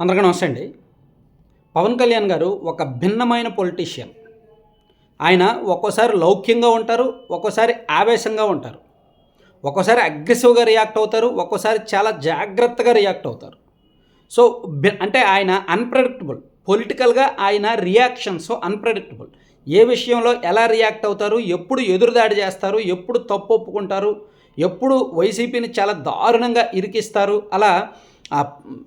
అందరికీ నమస్తే అండి. పవన్ కళ్యాణ్ గారు ఒక భిన్నమైన పొలిటీషియన్ ఆయన ఒక్కోసారి లౌక్యంగా ఉంటారు ఒక్కోసారి ఆవేశంగా ఉంటారు. ఒక్కోసారి అగ్రెసివ్గా రియాక్ట్ అవుతారు ఒక్కోసారి చాలా జాగ్రత్తగా రియాక్ట్ అవుతారు. సో బి- అంటే ఆయన అన్ప్రెడిక్టబుల్ పొలిటికల్గా ఆయన రియాక్షన్స్ అన్ప్రెడిక్టబుల్ ఏ విషయంలో ఎలా రియాక్ట్ అవుతారు ఎప్పుడు ఎదురుదాడి చేస్తారు ఎప్పుడు తప్పు ఒప్పుకుంటారు ఎప్పుడు వైసీపీని చాలా దారుణంగా ఇరికిస్తారు అలా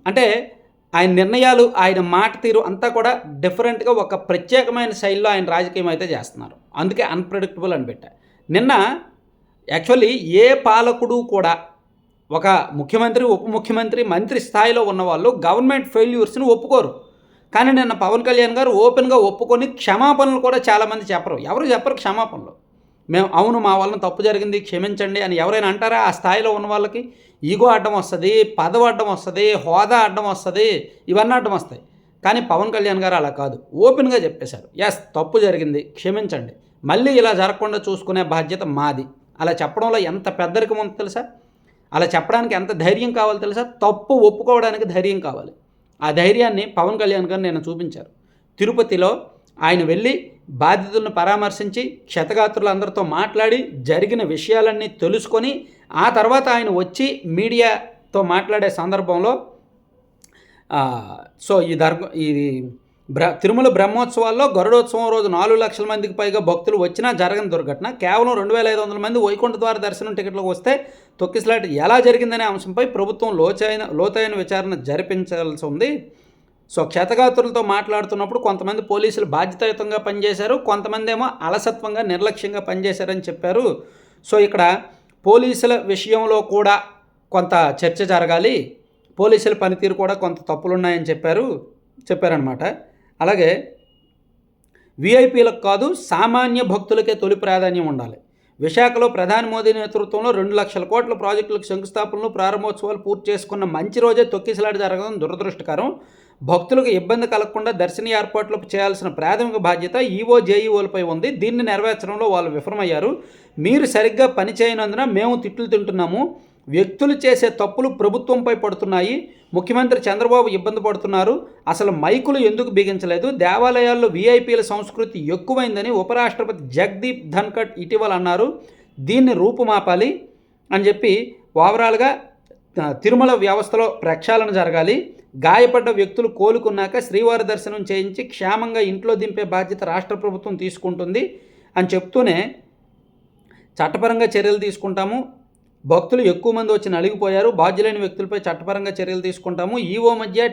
అంటే ఆయన నిర్ణయాలు ఆయన మాట తీరు అంతా కూడా డిఫరెంట్గా ఒక ప్రత్యేకమైన శైలిలో ఆయన రాజకీయం అయితే చేస్తున్నారు. అందుకే అన్ప్రెడిక్టబుల్ అని పెట్టా. నిన్న యాక్చువల్లీ ఏ పాలకుడు కూడా ఒక ముఖ్యమంత్రి ఉప ముఖ్యమంత్రి మంత్రి స్థాయిలో ఉన్నవాళ్ళు గవర్నమెంట్ ఫెయిల్యూర్స్ని ఒప్పుకోరు. కానీ నిన్న పవన్ కళ్యాణ్ గారు ఓపెన్గా ఒప్పుకొని క్షమాపణలు కూడా చాలామంది చెప్పరు. ఎవరు చెప్పరు క్షమాపణలు? మేము అవును మా వలన తప్పు జరిగింది క్షమించండి అని ఎవరైనా అంటారా? ఆ స్థాయిలో ఉన్న వాళ్ళకి ఈగో అడ్డం వస్తుంది పదవి అడ్డం వస్తుంది హోదా అడ్డం వస్తుంది ఇవన్నీ అడ్డం వస్తాయి. కానీ పవన్ కళ్యాణ్ గారు అలా కాదు. ఓపెన్గా చెప్పేశారు. ఎస్ తప్పు జరిగింది క్షమించండి. మళ్ళీ ఇలా జరగకుండా చూసుకునే బాధ్యత మాది. అలా చెప్పడంలో ఎంత పెద్దరికం ఉందో తెలుసా? అలా చెప్పడానికి ఎంత ధైర్యం కావాలో తెలుసా? తప్పు ఒప్పుకోవడానికి ధైర్యం కావాలి. ఆ ధైర్యాన్ని పవన్ కళ్యాణ్ గారు నేను చూపించారు. తిరుపతిలో ఆయన వెళ్ళి బాధితులను పరామర్శించి క్షతగాత్రులందరితో మాట్లాడి జరిగిన విషయాలన్నీ తెలుసుకొని ఆ తర్వాత ఆయన వచ్చి మీడియాతో మాట్లాడే సందర్భంలో సో ఈ ధర్మ ఈ బ్ర తిరుమల బ్రహ్మోత్సవాల్లో గరుడోత్సవం రోజు నాలుగు లక్షల మందికి పైగా భక్తులు వచ్చినా జరగని దుర్ఘటన. కేవలం రెండు వేల ఐదు వందల మంది వైకుంఠ ద్వార దర్శనం టికెట్లకు వస్తే తొక్కిసలాట ఎలా జరిగిందనే అంశంపై ప్రభుత్వం లోచైన లోతైన విచారణ జరిపించాల్సి ఉంది. సో క్షతగాతులతో మాట్లాడుతున్నప్పుడు కొంతమంది పోలీసులు బాధ్యతాయుతంగా పనిచేశారు కొంతమంది ఏమో అలసత్వంగా నిర్లక్ష్యంగా పనిచేశారని చెప్పారు. సో ఇక్కడ పోలీసుల విషయంలో కూడా కొంత చర్చ జరగాలి. పోలీసుల పనితీరు కూడా కొంత తప్పులున్నాయని చెప్పారు చెప్పారనమాట అలాగే విఐపీలకు కాదు సామాన్య భక్తులకే తొలి ప్రాధాన్యం ఉండాలి. విశాఖలో ప్రధాని మోదీ నేతృత్వంలో రెండు లక్షల కోట్ల ప్రాజెక్టులకు శంకుస్థాపనలు ప్రారంభోత్సవాలు పూర్తి చేసుకున్న మంచి రోజే తొక్కిసలాడి జరగడం దురదృష్టకరం. భక్తులకు ఇబ్బంది కలగకుండా దర్శన ఏర్పాట్లు చేయాల్సిన ప్రాథమిక బాధ్యత ఈవో జేఈఓలపై ఉంది. దీన్ని నెరవేర్చడంలో వాళ్ళు విఫలమయ్యారు. మీరు సరిగ్గా పని చేయనందున మేము తిట్లు తింటున్నాము. వ్యక్తులు చేసే తప్పులు ప్రభుత్వంపై పడుతున్నాయి. ముఖ్యమంత్రి చంద్రబాబు ఇబ్బంది పడుతున్నారు. అసలు మైకులు ఎందుకు బిగించలేదు? దేవాలయాల్లో వీఐపీల సంస్కృతి ఎక్కువైందని ఉపరాష్ట్రపతి జగదీప్ ధన్కడ్ ఇటీవల అన్నారు. దీన్ని రూపుమాపాలి అని చెప్పి ఓవరాల్గా తిరుమల వ్యవస్థలో ప్రక్షాళన జరగాలి. గాయపడ్డ వ్యక్తులు కోలుకున్నాక శ్రీవారి దర్శనం చేయించి క్షేమంగా ఇంట్లో దింపే బాధ్యత రాష్ట్ర ప్రభుత్వం తీసుకుంటుంది అని చెప్తూనే చట్టపరంగా చర్యలు తీసుకుంటాము. భక్తులు ఎక్కువ మంది వచ్చి నలిగిపోయారు. బాధ్యులైన వ్యక్తులపై చట్టపరంగా చర్యలు తీసుకుంటాము. ఈఓ మధ్య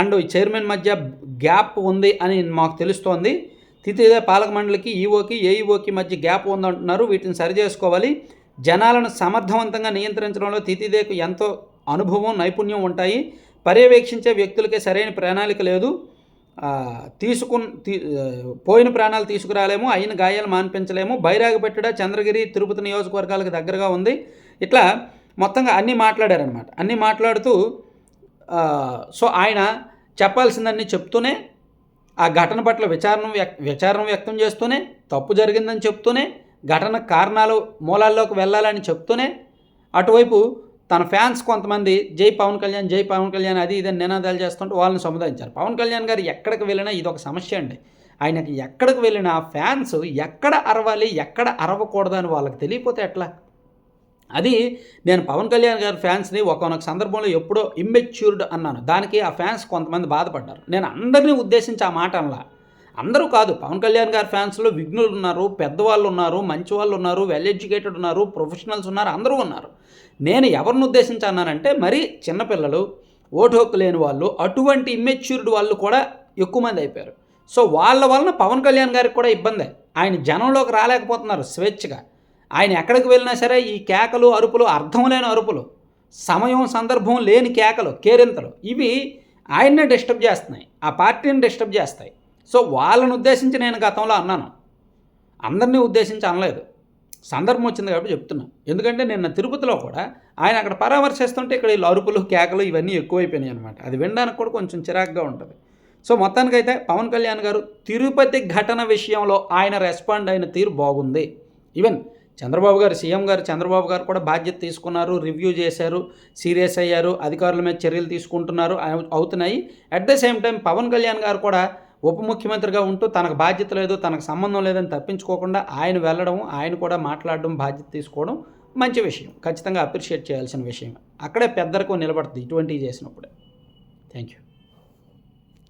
అండ్ చైర్మన్ మధ్య గ్యాప్ ఉంది అని మాకు తెలుస్తోంది. తితిదే పాలక మండలికి ఈఓకి ఏఈఓకి మధ్య గ్యాప్ ఉందంటున్నారు. వీటిని సరిచేసుకోవాలి. జనాలను సమర్థవంతంగా నియంత్రించడంలో తితిదేకు ఎంతో అనుభవం నైపుణ్యం ఉంటాయి. పర్యవేక్షించే వ్యక్తులకే సరైన ప్రణాళిక లేదు. తీసుకు తీ- పోయిన ప్రాణాలు తీసుకురాలేము అయిన గాయాలు మాన్పించలేము. బైరాగపెట్టడ చంద్రగిరి తిరుపతి నియోజకవర్గాలకు దగ్గరగా ఉంది. ఇట్లా మొత్తంగా అన్నీ మాట్లాడారనమాట అన్నీ మాట్లాడుతూ సో ఆయన చెప్పాల్సిందన్నీ చెప్తూనే ఆ ఘటన పట్ల విచారణ వ్యక్ విచారణ వ్యక్తం చేస్తూనే తప్పు జరిగిందని చెప్తూనే ఘటన కారణాలు మూలాల్లోకి వెళ్ళాలని చెప్తూనే అటువైపు తన ఫ్యాన్స్ కొంతమంది జై పవన్ కళ్యాణ్ జై పవన్ కళ్యాణ్ అది ఇదని నినాదాలు చేస్తుంటే వాళ్ళని సముదాయించారు. పవన్ కళ్యాణ్ గారు ఎక్కడికి వెళ్ళినా ఇది ఒక సమస్య అండి. ఆయనకి ఎక్కడికి వెళ్ళినా ఫ్యాన్స్ ఎక్కడ అరవాలి ఎక్కడ అరవకూడదు అని వాళ్ళకి తెలియపోతే ఎట్లా? అది నేను పవన్ కళ్యాణ్ గారి ఫ్యాన్స్ని ఒకనొక సందర్భంలో ఎప్పుడో ఇమ్మెచ్యూర్డ్ అన్నాను. దానికి ఆ ఫ్యాన్స్ కొంతమంది బాధపడ్డారు. నేను అందరినీ ఉద్దేశించి ఆ మాట అనలా. అందరూ కాదు. పవన్ కళ్యాణ్ గారి ఫ్యాన్స్లో విఘ్నులు ఉన్నారు పెద్దవాళ్ళు ఉన్నారు మంచి వాళ్ళు ఉన్నారు వెల్ ఎడ్యుకేటెడ్ ఉన్నారు ప్రొఫెషనల్స్ ఉన్నారు అందరూ ఉన్నారు. నేను ఎవరిని ఉద్దేశించి మరి చిన్నపిల్లలు ఓటు హక్కు లేని వాళ్ళు అటువంటి ఇమ్మెచ్యూర్డ్ వాళ్ళు కూడా ఎక్కువ మంది అయిపోయారు. సో వాళ్ళ వలన పవన్ కళ్యాణ్ గారికి కూడా ఇబ్బందే. ఆయన జనంలోకి రాలేకపోతున్నారు స్వేచ్ఛగా. ఆయన ఎక్కడికి వెళ్ళినా సరే ఈ కేకలు అరుపులు అర్థం లేని అరుపులు సమయం సందర్భం లేని కేకలు కేరింతలు ఇవి ఆయన్నే డిస్టర్బ్ చేస్తున్నాయి. ఆ పార్టీని డిస్టర్బ్ చేస్తాయి. సో వాళ్ళని ఉద్దేశించి నేను గతంలో అన్నాను. అందరినీ ఉద్దేశించి అనలేదు. సందర్భం వచ్చింది కాబట్టి చెప్తున్నాను ఎందుకంటే నిన్న తిరుపతిలో కూడా ఆయన అక్కడ పరామర్శిస్తుంటే ఇక్కడ వీళ్ళు అరుపులు కేకలు ఇవన్నీ ఎక్కువైపోయినాయి అనమాట అది వినడానికి కూడా కొంచెం చిరాగ్గా ఉంటుంది. సో మొత్తానికైతే పవన్ కళ్యాణ్ గారు తిరుపతి ఘటన విషయంలో ఆయన రెస్పాండ్ అయిన తీరు బాగుంది. ఈవెన్ చంద్రబాబు గారు సీఎం గారు చంద్రబాబు గారు కూడా బాధ్యత తీసుకున్నారు రివ్యూ చేశారు సీరియస్ అయ్యారు అధికారుల మీద చర్యలు తీసుకుంటున్నారు అవుతున్నాయి. At the same time Pawan Kalyan garu కూడా ఉప ముఖ్యమంత్రిగా ఉంటూ తనకు బాధ్యత లేదు తనకు సంబంధం లేదని తప్పించుకోకుండా ఆయన వెళ్ళడం ఆయన కూడా మాట్లాడడం బాధ్యత తీసుకోవడం మంచి విషయం. ఖచ్చితంగా అప్రిషియేట్ చేయాల్సిన విషయం. అక్కడే పెద్దరకు నిలబడుతుంది ఇటువంటివి చేసినప్పుడే. Thank you